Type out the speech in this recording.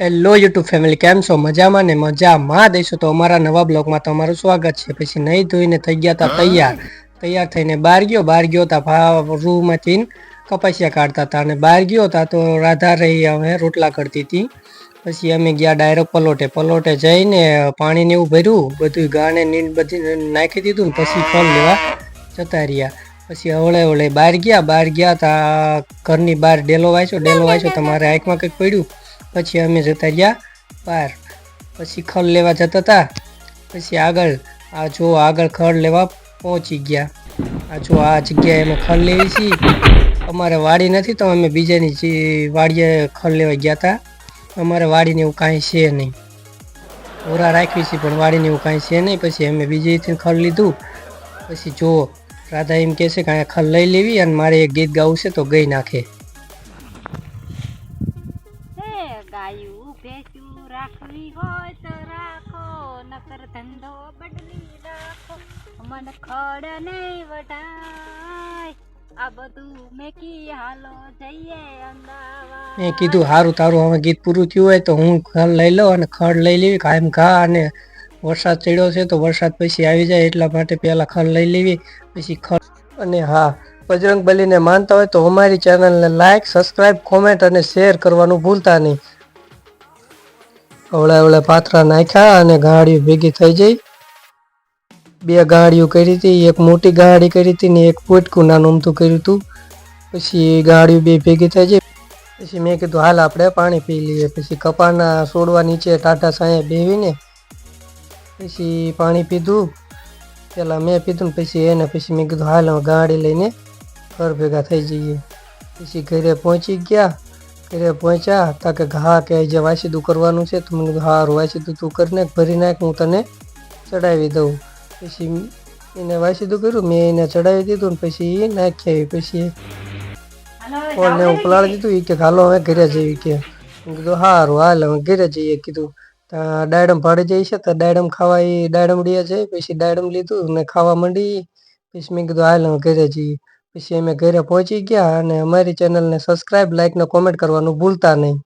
Hello YouTube family કેમ છો? મજામાં ને મજામાં? દઈશું તો અમારા નવા બ્લોગમાં તમારું સ્વાગત છે. પછી નહીં ધોઈને થઈ ગયા હતા તૈયાર. તૈયાર થઈને બહાર ગયો. બહાર ગયો હતા રૂમાંથી કપાસિયા કાઢતા હતા અને બહાર ગયો હતા તો રાધા રહી અમે રોટલા કરતી હતી પછી અમે ગયા ડાયરેક્ટ પલોટે. પલોટે જઈને પાણીને એવું ભર્યું. બધું ગાને નીંદ બધી નાખી દીધું ને પછી ફળ લેવા જતા રહ્યા. પછી હવળે હવળે બહાર ગયા. બહાર ગયા તા ઘરની બહાર ડેલો વાંચ્યો. ડેલો વાંચ્યો. તમારે આંખમાં કંઈક પડ્યું. પછી અમે જતા રહ્યા બહાર પછી ખડ લેવા જતા હતા, પછી આગળ, આ જો આગળ ખડ લેવા પહોંચી ગયા. આ જો આ જગ્યાએ અમે ખડ લેવી છીએ અમારે વાડી નથી તો અમે બીજાની જે વાડીએ ખડ લેવા ગયા હતા, અમારે વાડીને એવું કાંઈ છે નહીં. ઓરા રાખવી છે, પણ વાડીને એવું કાંઈ છે નહીં. પછી અમે બીજેથી ખડ લીધું. પછી જુઓ રાધા એમ કહે છે કે અહીંયા ખડ લઈ લેવી અને મારે એક ગીત ગાવું છે તો ગઈ નાખે. ભેંસું રાખવી હોય તો રાખો, નકર ધંધો બદલી રાખો. મન ખડ નહીં વટાય આ બધું મેકી હાલો જઈએ અમદાવાદ. મેં કીધું સારું તારું હવે ગીત પૂરું થયું હોય તો હું ખડ લઈ લઉં અને ખડ લઈ લેવી, કાયમ ઘા અને વરસાદ ચડ્યો છે તો વરસાદ પછી આવી જાય એટલા માટે પહેલાં ખડ લઈ લેવી, પછી ખડ અને હા, બજરંગ બલીને માનતા હોય તો અમારી ચેનલને લાઈક સબસ્ક્રાઈબ કોમેન્ટ અને શેર કરવાનું ભૂલતા નહીં. અવળા અવળા પાથરા નાખ્યા અને ગાડીઓ ભેગી થઈ જઈ બે ગાડીઓ કરી હતી, એક મોટી ગાડી કરી હતી ને એક પોટકું નાનું અમથું કર્યું હતું. પછી ગાડીઓ બે ભેગી થઈ જઈ પછી મેં કીધું, હાલ આપણે પાણી પી લઈએ. પછી કપાના છોડવા નીચે ટાટા સાયા બેવીને પછી પાણી પીધું. પેલા મેં પીધું ને પછી એને, પછી મેં કીધું, હાલ ગાડી લઈને ઘર ભેગા થઈ જઈએ. પછી ઘરે પહોંચી ગયા. ઘરે પહોંચ્યા હતા કે હા કે જે વાસીદું કરવાનું છે તો મેં કીધું હારું વાસીદું તું કરી નાખ ભરી નાખ હું તને ચડાવી દઉં. પછી એને વાસીદું કર્યું મેં એને ચડાવી દીધું ને પછી એ નાખી આવી પછી ફોનને હું પલાળી દીધું એ કે હાલો હવે ઘરે જઈએ કે મેં કીધું સારું હાલ હવે ઘરે જઈએ કીધું. ત્યાં ડાયડમ ભાડે જઈ છે તો ડાયડમ ખાવા એ ડાયડમડીએ છે પછી ડાયડમ લીધું ને ખાવા માંડી પછી મેં કીધું હાલ હવે ઘરે જઈએ. પછી અમે ઘરે પહોંચી ગયા અને અમારી ચેનલને સબસ્ક્રાઇબ લાઈક ને કોમેન્ટ કરવાનું ભૂલતા નહીં.